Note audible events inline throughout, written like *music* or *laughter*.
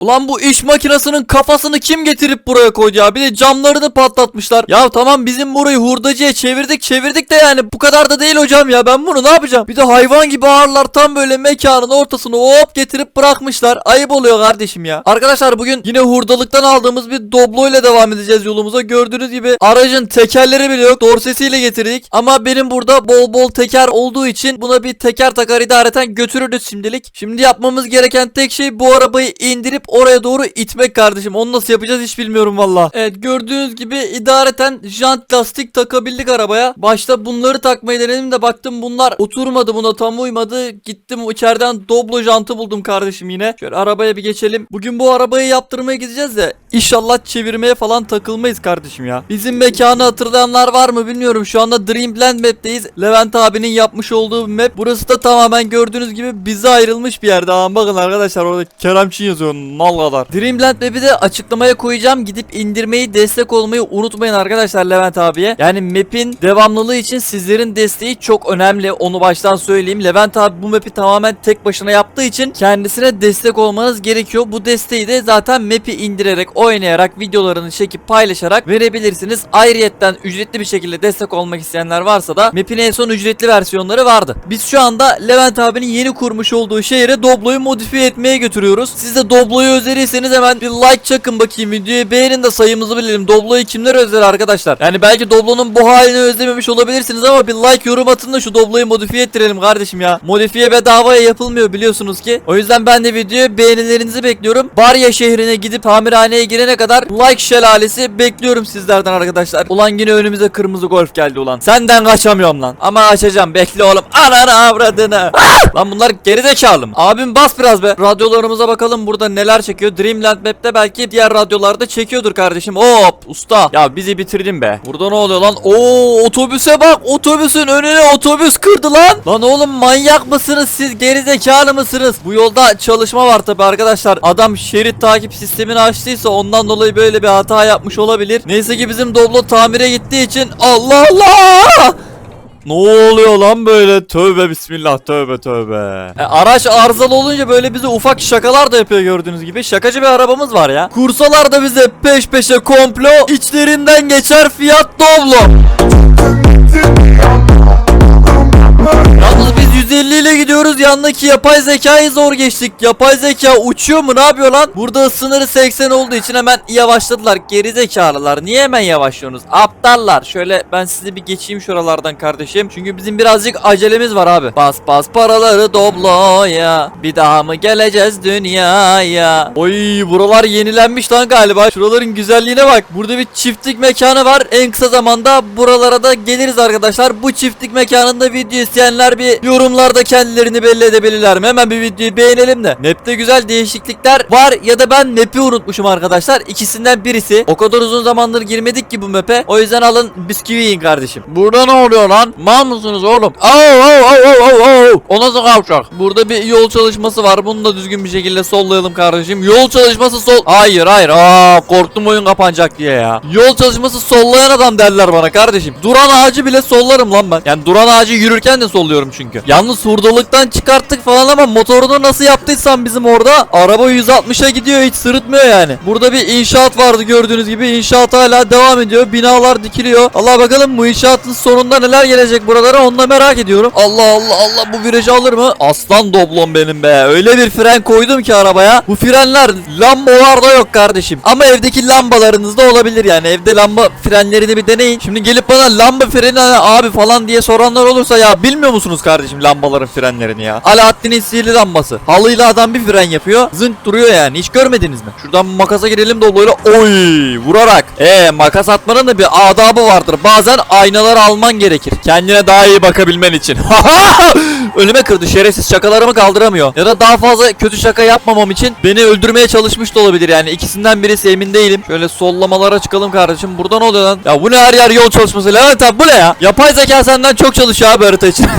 Ulan bu iş makinesinin kafasını kim getirip buraya koydu ya? Bir de camlarını patlatmışlar. Ya tamam bizim burayı hurdacıya çevirdik çevirdik de yani bu kadar da değil hocam ya. Ben bunu ne yapacağım? Bir de hayvan gibi ağırlar tam böyle mekanın ortasını hop getirip bırakmışlar. Ayıp oluyor kardeşim ya. Arkadaşlar bugün yine hurdalıktan aldığımız bir Doblo ile devam edeceğiz yolumuza. Gördüğünüz gibi aracın tekerleri bile yok. Dorsesiyle getirdik. Ama benim burada bol bol teker olduğu için buna bir teker takar idareten götürürüz şimdilik. Şimdi yapmamız gereken tek şey bu arabayı indirip oraya doğru itmek kardeşim. Onu nasıl yapacağız hiç bilmiyorum valla. Evet gördüğünüz gibi idareten jant lastik takabildik arabaya. Başta bunları takmayı denedim de baktım bunlar oturmadı buna tam uymadı. Gittim içeriden Doblo jantı buldum kardeşim yine. Şöyle arabaya bir geçelim. Bugün bu arabayı yaptırmaya gideceğiz de inşallah çevirmeye falan takılmayız kardeşim ya. Bizim mekanı hatırlayanlar var mı bilmiyorum. Şu anda Dreamland Map'teyiz. Levent abinin yapmış olduğu map. Burası da tamamen gördüğünüz gibi bize ayrılmış bir yerde. Ama bakın arkadaşlar orada Keremçin yazıyor mal kadar. Dreamland Map'i de açıklamaya koyacağım. Gidip indirmeyi destek olmayı unutmayın arkadaşlar Levent abiye. Yani map'in devamlılığı için sizlerin desteği çok önemli. Onu baştan söyleyeyim. Levent abi bu map'i tamamen tek başına yaptığı için kendisine destek olmanız gerekiyor. Bu desteği de zaten map'i indirerek, oynayarak, videolarını çekip paylaşarak verebilirsiniz. Ayrıyetten ücretli bir şekilde destek olmak isteyenler varsa da map'in en son ücretli versiyonları vardı. Biz şu anda Levent abinin yeni kurmuş olduğu şehre Doblo'yu modifiye etmeye götürüyoruz. Siz de Doblo'yu özlediyseniz hemen bir like çakın bakayım videoyu beğenin de sayımızı bilelim. Doblo'yu kimler özler arkadaşlar? Yani belki Doblo'nun bu halini özlememiş olabilirsiniz ama bir like yorum atın da şu Doblo'yu modifiye ettirelim kardeşim ya. Modifiye bedavaya yapılmıyor biliyorsunuz ki. O yüzden ben de videoya beğenilerinizi bekliyorum. Barya şehrine gidip tamirhaneye girene kadar like şelalesi bekliyorum sizlerden arkadaşlar. Ulan yine önümüze kırmızı golf geldi ulan. Senden kaçamıyorum lan. Ama açacağım bekle oğlum. Ananı avradını. *laughs* Lan bunlar gerizekalı mı? Abim bas biraz be. Radyolarımıza bakalım burada neler çekiyor. Dreamland Map'te belki diğer radyolarda çekiyordur kardeşim. Hop usta. Ya bizi bitirdin be. Burada ne oluyor lan? Oo otobüse bak. Otobüsün önüne otobüs kırdı lan. Lan oğlum manyak mısınız siz? Gerizekalı mısınız? Bu yolda çalışma var tabi arkadaşlar. Adam şerit takip sistemini açtıysa ondan dolayı böyle bir hata yapmış olabilir. Neyse ki bizim Doblo tamire gittiği için Allah Allah! Ne oluyor lan böyle? Tövbe bismillah tövbe tövbe. E, araç arızalı olunca böyle bize ufak şakalar da yapıyor gördüğünüz gibi. Şakacı bir arabamız var ya. Kursalar da bize peş peşe komplo içlerinden geçer fiyat Doblo. Yalnız 150 ile gidiyoruz yanındaki yapay zekayı zor geçtik. Yapay zeka uçuyor mu ne yapıyor lan? Burada sınırı 80 olduğu için hemen yavaşladılar. Geri zekalılar. Niye hemen yavaşlıyorsunuz? Aptallar. Şöyle ben sizi bir geçeyim şuralardan kardeşim. Çünkü bizim birazcık acelemiz var abi. Bas bas paraları dobloya. Bir daha mı geleceğiz dünyaya? Oy buralar yenilenmiş lan galiba. Şuraların güzelliğine bak. Burada bir çiftlik mekanı var. En kısa zamanda buralara da geliriz arkadaşlar. Bu çiftlik mekanında video isteyenler bir yorumlarda kendilerini belli edebilirler mi? Hemen bir videoyu beğenelim de. Map'te güzel değişiklikler var ya da ben map'i unutmuşum arkadaşlar. İkisinden birisi. O kadar uzun zamandır girmedik ki bu map'e. O yüzden alın bisküvi yiyin kardeşim. Burada ne oluyor lan? Mal mısınız oğlum? Oo oo oo oo oo. O nasıl kavşak? Burada bir yol çalışması var. Bunu da düzgün bir şekilde sollayalım kardeşim. Yol çalışması sol. Hayır hayır. Aa korktum oyun kapanacak diye ya. Yol çalışması sollayan adam derler bana kardeşim. Duran ağacı bile sollarım lan ben. Yani duran ağacı yürürken de solluyorum çünkü. Yalnız hurdalıktan çıkarttık falan ama motorunu nasıl yaptıysan bizim orada araba 160'a gidiyor hiç sırıtmıyor yani. Burada bir inşaat vardı gördüğünüz gibi. İnşaat hala devam ediyor. Binalar dikiliyor. Allah bakalım bu inşaatın sonunda neler gelecek buralara onu da merak ediyorum. Allah Allah Allah bu virajı alır mı? Aslan doblon benim be. Öyle bir fren koydum ki arabaya. Bu frenler lambalarda yok kardeşim. Ama evdeki lambalarınızda olabilir yani. Evde lamba frenlerini bir deneyin. Şimdi gelip bana lamba freni abi falan diye soranlar olursa ya bilmiyor musunuz kardeşim lambaların frenlerini ya? Alaaddin'in sihirli lambası. Halıyla adam bir fren yapıyor. Zınk duruyor yani. Hiç görmediniz mi? Şuradan makasa girelim dobloyla. Oy vurarak. E makas atmanın da bir adabı vardır. Bazen aynalar alman gerekir. Kendine daha iyi bakabilmen için. *laughs* Önüme kırdı şerefsiz şakalarımı kaldıramıyor. Ya da daha fazla kötü şaka yapmamam için beni öldürmeye çalışmış da olabilir yani. ikisinden birisi emin değilim. Şöyle sollamalara çıkalım kardeşim. Burada ne oluyor lan? Ya bu ne her yer yol çalışması. Levent abi bu ne ya? Yapay zeka senden çok çalışıyor abi harita için. *laughs*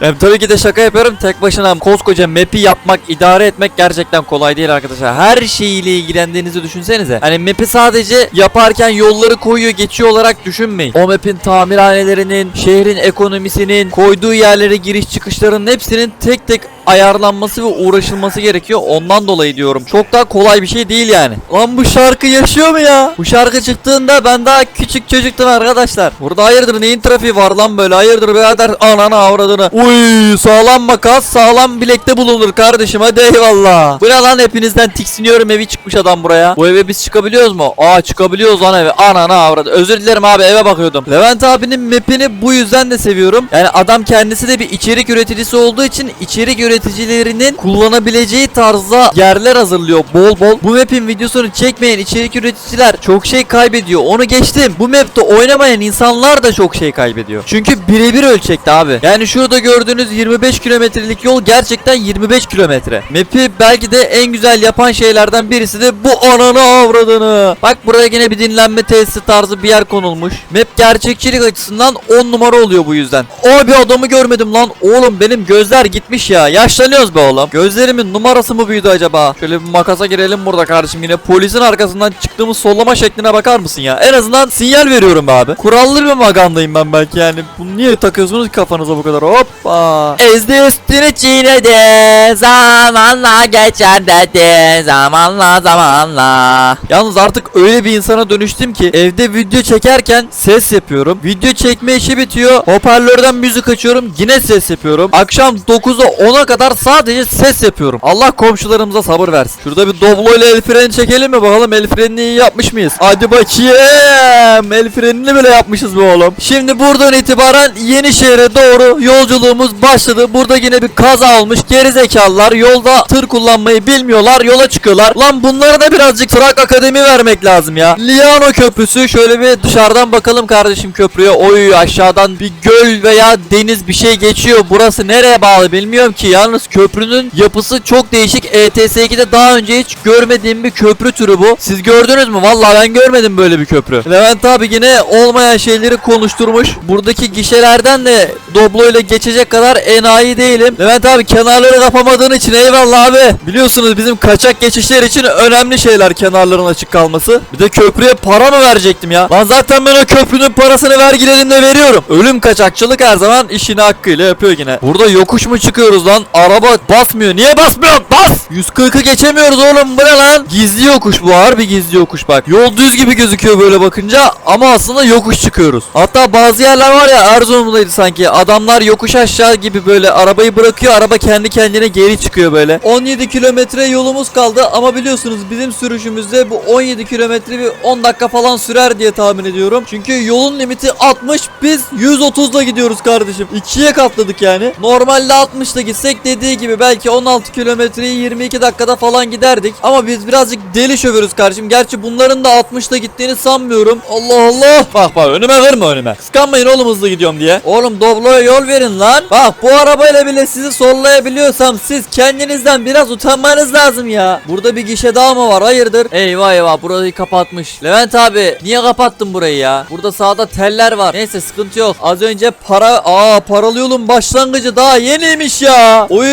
Yani tabii ki de şaka yapıyorum. Tek başına koskoca map'i yapmak, idare etmek gerçekten kolay değil arkadaşlar. Her şeyiyle ilgilendiğinizi düşünsenize. Hani map'i sadece yaparken yolları koyuyor, geçiyor olarak düşünmeyin. O map'in tamirhanelerinin, şehrin ekonomisinin, koyduğu yerlere giriş çıkışlarının hepsinin tek tek ayarlanması ve uğraşılması gerekiyor. Ondan dolayı diyorum. Çok daha kolay bir şey değil yani. Lan bu şarkı yaşıyor mu ya? Bu şarkı çıktığında ben daha küçük çocuktum arkadaşlar. Burada hayırdır neyin trafiği var lan böyle? Hayırdır birader ananı avradını. Uy sağlam makas sağlam bilekte bulunur kardeşim hadi eyvallah. Bu ne lan hepinizden tiksiniyorum evi çıkmış adam buraya. Bu eve biz çıkabiliyoruz mu? Aa çıkabiliyoruz lan eve. Ananı avradı. Özür dilerim abi eve bakıyordum. Levent abinin mapini bu yüzden de seviyorum. Yani adam kendisi de bir içerik üreticisi olduğu için içerik üreticilerinin kullanabileceği tarzda yerler hazırlıyor bol bol. Bu map'in videosunu çekmeyen içerik üreticiler çok şey kaybediyor. Onu geçtim. Bu map'te oynamayan insanlar da çok şey kaybediyor. Çünkü birebir ölçekte abi. Yani şurada gördüğünüz 25 kilometrelik yol gerçekten 25 kilometre. Map'i belki de en güzel yapan şeylerden birisi de bu ananı avradını. Bak buraya yine bir dinlenme tesisi tarzı bir yer konulmuş. Map gerçekçilik açısından 10 numara oluyor bu yüzden. Abi adamı görmedim lan. Oğlum benim gözler gitmiş ya. Yaşlanıyoruz be oğlum. Gözlerimin numarası mı büyüdü acaba? Şöyle bir makasa girelim burada kardeşim yine. Polisin arkasından çıktığımız sollama şekline bakar mısın ya? En azından sinyal veriyorum be abi. Kurallı bir magandayım ben belki yani. Bunu niye takıyorsunuz kafanıza bu kadar? Hoppa. Ezdi üstünü çiğnedi. Zamanla geçer dedi. Zamanla zamanla. Yalnız artık öyle bir insana dönüştüm ki evde video çekerken ses yapıyorum. Video çekme işi bitiyor. Hoparlörden müzik açıyorum. Yine ses yapıyorum. Akşam 9'a 10'a kadar sadece ses yapıyorum. Allah komşularımıza sabır versin. Şurada bir Doblo ile el freni çekelim mi bakalım el frenini iyi yapmış mıyız? Hadi bakayım. El frenini bile yapmışız be oğlum. Şimdi buradan itibaren Yenişehir'e doğru yolculuğumuz başladı. Burada yine bir kaza olmuş. Gerizekalılar yolda tır kullanmayı bilmiyorlar. Yola çıkıyorlar. Lan bunlara da birazcık Trak Akademi vermek lazım ya. Liano Köprüsü şöyle bir dışarıdan bakalım kardeşim köprüye. Oy aşağıdan bir göl veya deniz bir şey geçiyor. Burası nereye bağlı bilmiyorum ki. Yalnız köprünün yapısı çok değişik. E ETS2'de daha önce hiç görmediğim bir köprü türü bu. Siz gördünüz mü? Vallahi ben görmedim böyle bir köprü. Levent abi yine olmayan şeyleri konuşturmuş. Buradaki gişelerden de Doblo ile geçecek kadar enayi değilim. Levent abi kenarları kapamadığın için eyvallah abi. Biliyorsunuz bizim kaçak geçişler için önemli şeyler kenarların açık kalması. Bir de köprüye para mı verecektim ya? Lan zaten ben o köprünün parasını vergilerimle veriyorum. Ölüm kaçakçılık her zaman işini hakkıyla yapıyor yine. Burada yokuş mu çıkıyoruz lan? Araba basmıyor. Niye basmıyor? Bas! 140'ı geçemiyoruz oğlum. Bu ne lan? Gizli yokuş bu. Harbi gizli yokuş bak. Yol düz gibi gözüküyor böyle bakınca ama aslında yokuş çıkıyoruz. Hatta bazı yerler var ya Erzurum'daydı sanki. Adamlar yokuş aşağı gibi böyle arabayı bırakıyor. Araba kendi kendine geri çıkıyor böyle. 17 kilometre yolumuz kaldı ama biliyorsunuz bizim sürüşümüzde bu 17 kilometre bir 10 dakika falan sürer diye tahmin ediyorum. Çünkü yolun limiti 60 biz 130'la gidiyoruz kardeşim. İkiye katladık yani. Normalde 60'la gitsek dediği gibi belki 16 kilometreyi 22 dakikada falan giderdik. Ama biz birazcık deli şoförüz kardeşim. Gerçi bunların da 60'la gittiğini sanmıyorum. Allah Allah. Bak bak önüme verme önüme. Kıskanmayın oğlum hızlı gidiyorum diye. Oğlum Doblo'ya yol verin lan. Bak bu arabayla bile sizi sollayabiliyorsam siz kendinizden biraz utanmanız lazım ya. Burada bir gişe daha mı var? Hayırdır? Eyvah eyvah burayı kapatmış. Levent abi niye kapattın burayı ya? Burada sağda teller var. Neyse sıkıntı yok. Az önce para... Aa paralı yolun başlangıcı daha yeniymiş ya. Oy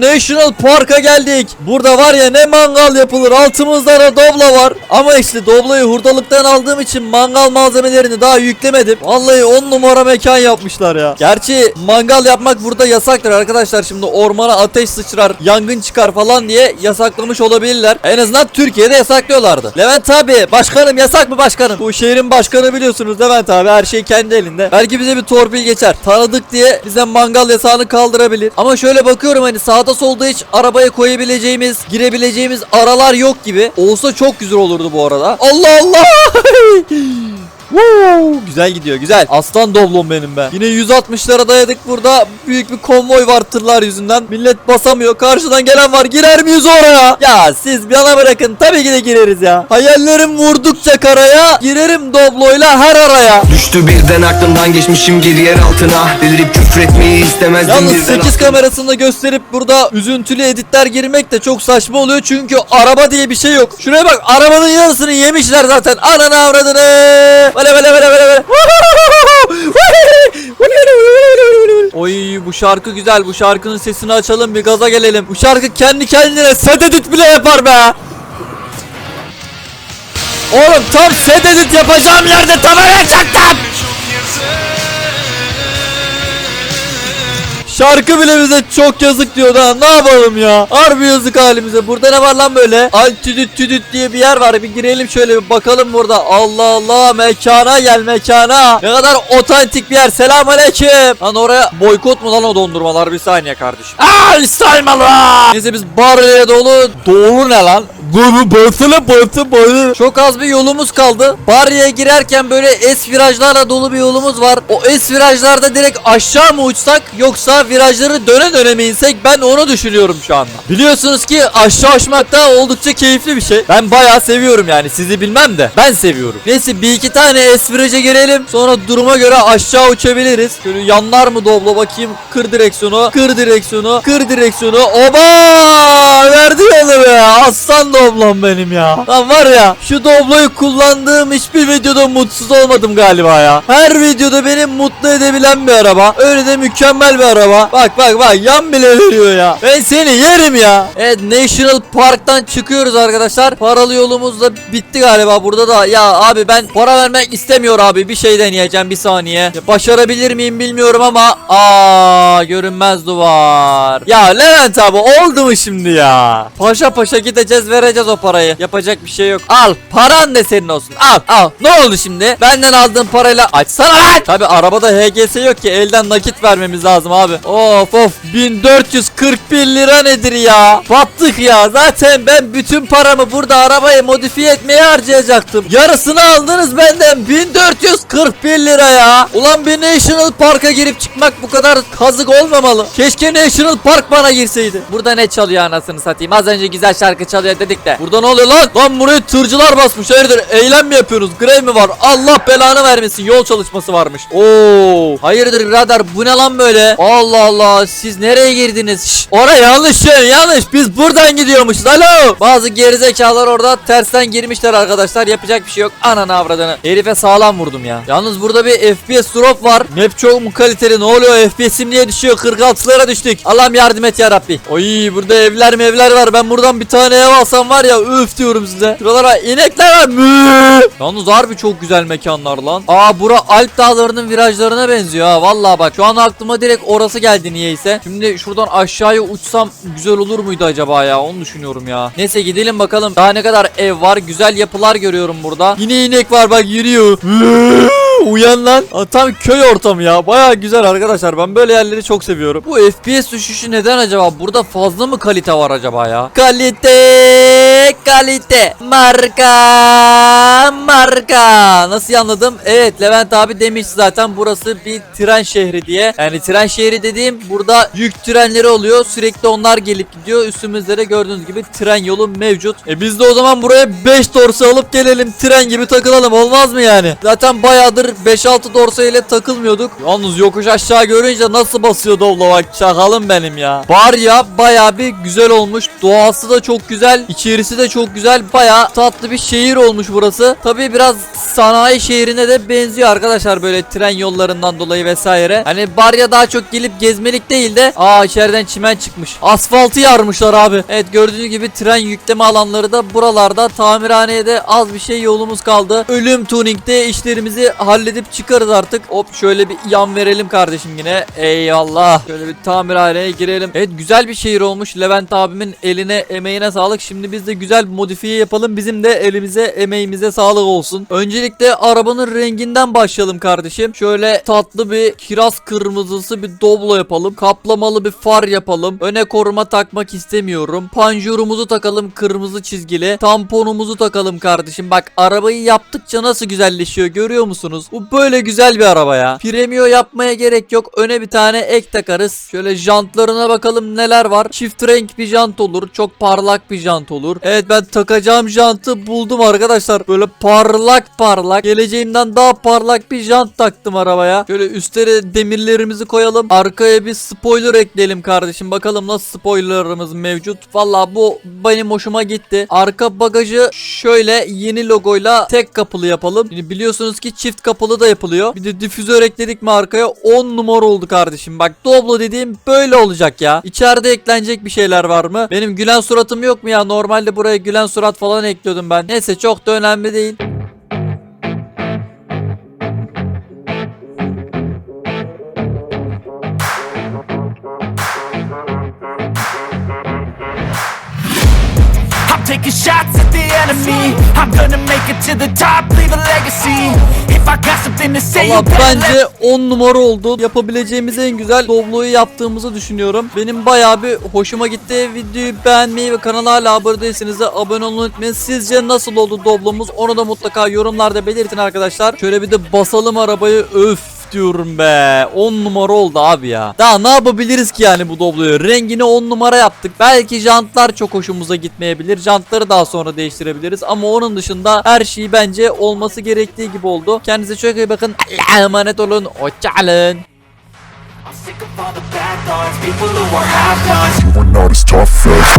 National Park'a geldik. Burada var ya ne mangal yapılır. Altımızda da dobla var. Ama işte doblayı hurdalıktan aldığım için mangal malzemelerini daha yüklemedim. Vallahi 10 numara mekan yapmışlar ya. Gerçi mangal yapmak burada yasaktır arkadaşlar. Şimdi ormana ateş sıçrar, yangın çıkar falan diye yasaklamış olabilirler. En azından Türkiye'de yasaklıyorlardı. Levent abi başkanım yasak mı başkanım? Bu şehrin başkanı biliyorsunuz Levent abi her şey kendi elinde. Belki bize bir torpil geçer. Tanıdık diye bize mangal yasağını kaldırabilir. Ama şöyle bakıyorum hani sağda solda hiç arabaya koyabileceğimiz, girebileceğimiz aralar yok gibi. Olsa çok güzel olurdu bu arada. Allah Allah! *laughs* Woo! Güzel gidiyor güzel. Aslan doblom benim be. Yine 160'lara dayadık burada. Büyük bir konvoy var tırlar yüzünden. Millet basamıyor. Karşıdan gelen var. Girer miyiz oraya? Ya siz bir yana bırakın. Tabii ki de gireriz ya. Hayallerim vurdukça karaya. Girerim dobloyla her araya. Düştü birden aklımdan geçmişim geri yer altına Delirip küfretmeyi istemezdim Yalnız birden 8 kamerasında gösterip burada üzüntülü editler girmek de çok saçma oluyor çünkü araba diye bir şey yok. Şuraya bak arabanın yarısını yemişler zaten. Ananı avradını. Böyle böyle böyle böyle. Oy bu şarkı güzel. Bu şarkının sesini açalım bir gaza gelelim. Bu şarkı kendi kendine set edit bile yapar be. Oğlum tam set edit yapacağım yerde tabela çaktım. Şarkı bile bize çok yazık diyordu ha. Ne yapalım ya? Harbi yazık halimize. Burada ne var lan böyle? Altüdüt tüdüt diye bir yer var. Bir girelim şöyle bir bakalım burada. Allah Allah mekana gel mekana. Ne kadar otantik bir yer. Selam aleyküm. Lan oraya boykot mu lan o dondurmalar? Bir saniye kardeşim. Aa İsmail Neyse biz Barley'e dolu. Doğru ne lan? Bu basılı bası bası. Çok az bir yolumuz kaldı. Barriye girerken böyle es virajlarla dolu bir yolumuz var. O es virajlarda direkt aşağı mı uçsak yoksa virajları döne döne mi insek ben onu düşünüyorum şu anda. Biliyorsunuz ki aşağı uçmak da oldukça keyifli bir şey. Ben bayağı seviyorum yani sizi bilmem de ben seviyorum. Neyse bir iki tane es viraja girelim sonra duruma göre aşağı uçabiliriz. Şöyle yanlar mı doblo bakayım kır direksiyonu kır direksiyonu kır direksiyonu oba verdi yolu be aslan doblam benim ya. Lan var ya şu dobloyu kullandığım hiçbir videoda mutsuz olmadım galiba ya. Her videoda beni mutlu edebilen bir araba. Öyle de mükemmel bir araba. Bak bak bak yan bile veriyor ya. Ben seni yerim ya. Evet National Park'tan çıkıyoruz arkadaşlar. Paralı yolumuz da bitti galiba burada da. Ya abi ben para vermek istemiyor abi. Bir şey deneyeceğim bir saniye. Başarabilir miyim bilmiyorum ama. Aa görünmez duvar. Ya Levent abi oldu mu şimdi ya? Paşa paşa gideceğiz vereceğiz o parayı. Yapacak bir şey yok. Al paran da senin olsun. Al al. Ne oldu şimdi? Benden aldığın parayla açsana lan. Tabi arabada HGS yok ki elden nakit vermemiz lazım abi. Of of 1441 lira nedir ya? Battık ya. Zaten ben bütün paramı burada arabayı modifiye etmeye harcayacaktım. Yarısını aldınız benden 1441 lira ya. Ulan bir National Park'a girip çıkmak bu kadar kazık olmamalı. Keşke National Park bana girseydi. Burada ne çalıyor anasını satayım? Az önce güzel şarkı çalıyor dedik de. Burada ne oluyor lan? Lan buraya tırcılar basmış. Hayırdır? Eylem mi yapıyorsunuz? Grev mi var? Allah belanı vermesin. Yol çalışması varmış. Oo. Hayırdır birader? Bu ne lan böyle? Allah Allah. Siz nereye girdiniz? Şşş. Oraya yanlış şey yanlış. Biz buradan gidiyormuşuz. Alo. Bazı gerizekalılar orada tersten girmişler arkadaşlar. Yapacak bir şey yok. Ananı avradını. Herife sağlam vurdum ya. Yalnız burada bir FPS drop var. Map çok mu kaliteli? Ne oluyor? FPS'im niye düşüyor? 46'lara düştük. Allah'ım yardım et ya Rabbi. Oy burada evler mevler var. Ben buradan bir tane ev alsam var ya üf diyorum size. Şuralara inekler var. Mü. Yalnız harbi çok güzel mekanlar lan. Aa bura Alp dağlarının virajlarına benziyor ha. Vallahi bak şu an aklıma direkt orası geldi niyeyse. Şimdi şuradan aşağıya uçsam güzel olur muydu acaba ya? Onu düşünüyorum ya. Neyse gidelim bakalım. Daha ne kadar ev var. Güzel yapılar görüyorum burada. Yine inek var bak yürüyor. Uyan lan. Tam köy ortamı ya. Baya güzel arkadaşlar. Ben böyle yerleri çok seviyorum. Bu FPS düşüşü neden acaba? Burada fazla mı kalite var acaba ya? Kalite, kalite. Marka, marka. Nasıl anladım? Evet Levent abi demiş zaten burası bir tren şehri diye. Yani tren şehri dediğim burada yük trenleri oluyor. Sürekli onlar gelip gidiyor. Üstümüzde de gördüğünüz gibi tren yolu mevcut. E biz de o zaman buraya 5 dorsa alıp gelelim. Tren gibi takılalım. Olmaz mı yani? Zaten bayağıdır 5-6 dorsa ile takılmıyorduk. Yalnız yokuş aşağı görünce nasıl basıyor Doblo bak. Çakalım benim ya. Var ya baya bir güzel olmuş. Doğası da çok güzel. içerisi de çok güzel. Baya tatlı bir şehir olmuş burası. Tabi biraz sanayi şehrine de benziyor arkadaşlar böyle tren yollarından dolayı vesaire. Hani Barya daha çok gelip gezmelik değil de aa içeriden çimen çıkmış. Asfaltı yarmışlar abi. Evet gördüğünüz gibi tren yükleme alanları da buralarda. Tamirhaneye de az bir şey yolumuz kaldı. Ölüm tuningde işlerimizi halledip çıkarız artık. Hop şöyle bir yan verelim kardeşim yine. Eyvallah. Şöyle bir tamirhaneye girelim. Evet güzel bir şehir olmuş. Levent abimin eline emeğine sağlık. Şimdi biz de güzel bir modifiye yapalım. Bizim de elimize emeğimize sağlık olsun. Öncelikle arabanın renginden başlayalım kardeşim. Şöyle tatlı bir kiraz kırmızısı bir doblo yapalım. Kaplamalı bir far yapalım. Öne koruma takmak istemiyorum. Panjurumuzu takalım kırmızı çizgili. Tamponumuzu takalım kardeşim. Bak arabayı yaptıkça nasıl güzelleşiyor görüyor musunuz? Bu böyle güzel bir araba ya. Premio yapmaya gerek yok. Öne bir tane ek takarız. Şöyle jantlarına bakalım neler var. Çift renk bir jant olur. Çok parlak bir jant olur. Evet ben takacağım jantı buldum arkadaşlar. Böyle parlak parlak. Geleceğimden daha parlak bir jant taktım arabaya. Şöyle üstlere demirlerimizi koyalım. Arkaya bir spoiler ekleyelim kardeşim. Bakalım nasıl spoilerlarımız mevcut. Valla bu benim hoşuma gitti. Arka bagajı şöyle yeni logoyla tek kapılı yapalım. Şimdi biliyorsunuz ki çift kapılı da yapılıyor. Bir de difüzör ekledik mi arkaya 10 numara oldu kardeşim. Bak Doblo dediğim böyle olacak ya. İçeride eklenecek bir şeyler var mı? Benim gülen suratım yok mu ya? Normalde buraya gülen surat falan ekliyordum ben. Neyse çok da önemli değil. I'm gonna make it to the top, leave a legacy. If I got something to say, let bence 10 numara oldu. Yapabileceğimiz en güzel Doblo'yu yaptığımızı düşünüyorum. Benim bayağı bir hoşuma gitti. Videoyu beğenmeyi ve kanala hala abone değilseniz de abone olmayı unutmayın. Sizce nasıl oldu Doblo'muz? Onu da mutlaka yorumlarda belirtin arkadaşlar. Şöyle bir de basalım arabayı. Öf diyorum be. 10 numara oldu abi ya. Daha ne yapabiliriz ki yani bu Doblo'yu? Rengini 10 numara yaptık. Belki jantlar çok hoşumuza gitmeyebilir. Jantları daha sonra değiştirebiliriz. Ama onun dışında her şey bence olması gerektiği gibi oldu. Kendinize çok iyi bakın. Allah'a emanet olun. Hoşçakalın. I'm sick of all the bad thoughts, people who are half-nots. You are not as tough as